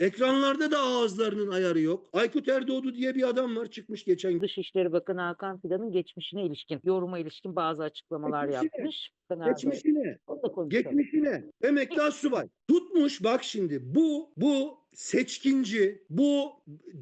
Ekranlarda da ağızlarının ayarı yok. Aykut Erdoğdu diye bir adam var çıkmış geçen gün. Dışişleri Bakanı Hakan Fidan'ın geçmişine ilişkin, yoruma ilişkin bazı açıklamalar Geçmişine, yapmış. Erdoğan. Geçmişine, geçmişine. Emekli assubay. Tutmuş bak şimdi bu bu seçkinci, bu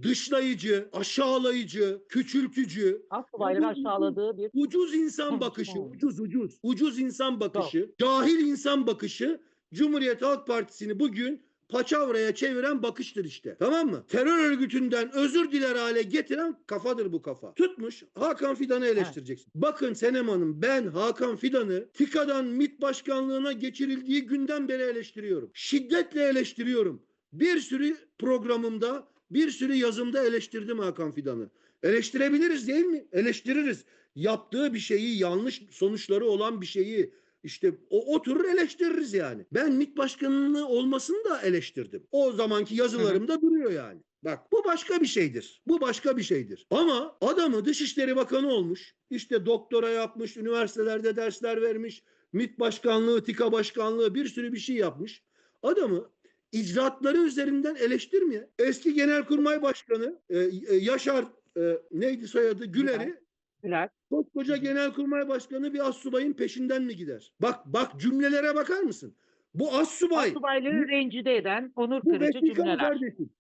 dışlayıcı, aşağılayıcı, küçültücü, Asubayları Bu- aşağıladığı bir ucuz insan bakışı, ucuz ucuz, ucuz insan bakışı, cahil insan bakışı Cumhuriyet Halk Partisi'ni bugün paçavraya çeviren bakıştır işte. Tamam mı? Terör örgütünden özür diler hale getiren kafadır bu kafa. Tutmuş Hakan Fidan'ı eleştireceksin. Bakın Senem Hanım ben Hakan Fidan'ı TİKA'dan MİT başkanlığına geçirildiği günden beri eleştiriyorum. Şiddetle eleştiriyorum. Bir sürü programımda, bir sürü yazımda eleştirdim Hakan Fidan'ı. Eleştirebiliriz değil mi? Eleştiririz. Yaptığı bir şeyi, yanlış sonuçları olan bir şeyi işte o oturur eleştiririz yani. Ben MİT başkanlığı olmasını da eleştirdim. O zamanki yazılarımda duruyor yani. Bak bu başka bir şeydir. Bu başka bir şeydir. Ama adamı Dışişleri Bakanı olmuş. İşte doktora yapmış, üniversitelerde dersler vermiş. MİT başkanlığı, TİKA başkanlığı bir sürü bir şey yapmış. Adamı icraatları üzerinden eleştirmeye. Eski Genelkurmay Başkanı e, e, Yaşar e, neydi soyadı Güler'i Güler. Koskoca Genelkurmay Başkanı bir assubayın peşinden mi gider? Bak bak cümlelere bakar mısın? Bu assubay Asubayları rencide eden, onur bu kırıcı vesika mı kardeşim?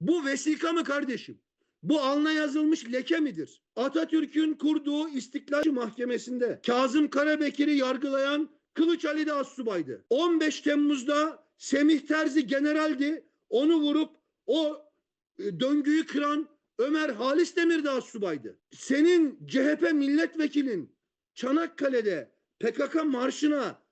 Bu vesika mı kardeşim? Bu alnına yazılmış leke midir? Atatürk'ün kurduğu İstiklal Mahkemesi'nde Kazım Karabekir'i yargılayan Kılıç Ali de assubaydı. 15 Temmuz'da Semih Terzi generaldi. Onu vurup o e, döngüyü kıran Ömer Halis Demir de assubaydı. Senin CHP milletvekilin Çanakkale'de PKK marşına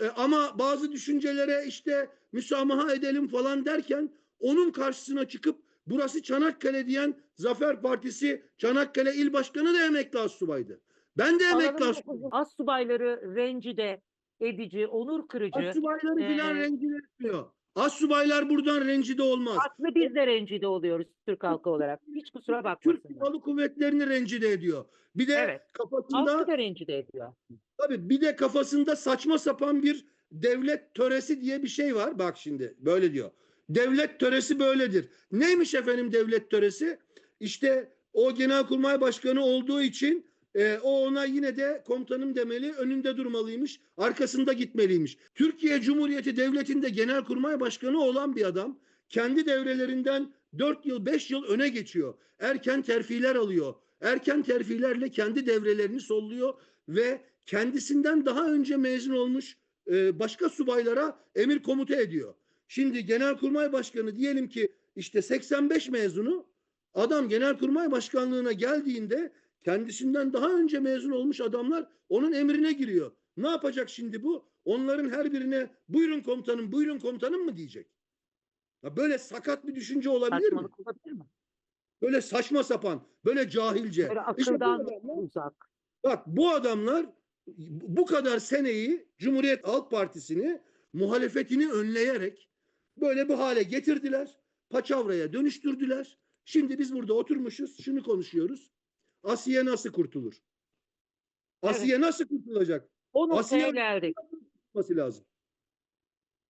e, ama bazı düşüncelere işte müsamaha edelim falan derken onun karşısına çıkıp burası Çanakkale diyen Zafer Partisi Çanakkale İl Başkanı da emekli astsubaydı. Ben de emekli dokuzun. Asubayları rencide edici, onur kırıcı. Astsubayları filan Ee, rencide etmiyor. Astsubaylar buradan rencide olmaz. Haklı biz de rencide oluyoruz Türk halkı olarak. Hiç kusura Türk bakmasınlar. Silahlı Kuvvetleri'ni rencide ediyor. Bir de Evet. kafasında Halkı da rencide ediyor. Tabii bir de kafasında saçma sapan bir devlet töresi diye bir şey var. Bak şimdi böyle diyor. Devlet töresi böyledir. Neymiş efendim devlet töresi? İşte o genelkurmay başkanı olduğu için e, o ona yine de komutanım demeli, önünde durmalıymış, arkasında gitmeliymiş. Türkiye Cumhuriyeti Devleti'nde genelkurmay başkanı olan bir adam kendi devrelerinden 4 yıl 5 yıl öne geçiyor. Erken terfiler alıyor. Erken terfilerle kendi devrelerini solluyor ve kendisinden daha önce mezun olmuş e, başka subaylara emir komuta ediyor. Şimdi Genelkurmay Başkanı diyelim ki işte 85 mezunu adam Genelkurmay Başkanlığına geldiğinde kendisinden daha önce mezun olmuş adamlar onun emrine giriyor. Ne yapacak şimdi bu? Onların her birine buyurun komutanım, buyurun komutanım mı diyecek? Ya böyle sakat bir düşünce olabilir mi? Saçmalık olabilir mi? Böyle saçma sapan, böyle cahilce. Böyle İşte bu akıldan adamlar- uzak. Bak bu adamlar bu kadar seneyi Cumhuriyet Halk Partisi'ni muhalefetini önleyerek böyle bir hale getirdiler. Paçavraya dönüştürdüler. Şimdi biz burada oturmuşuz, şunu konuşuyoruz. Asiye nasıl kurtulur? Asiye nasıl kurtulacak? O noktaya Asiye- geldik. Lazım.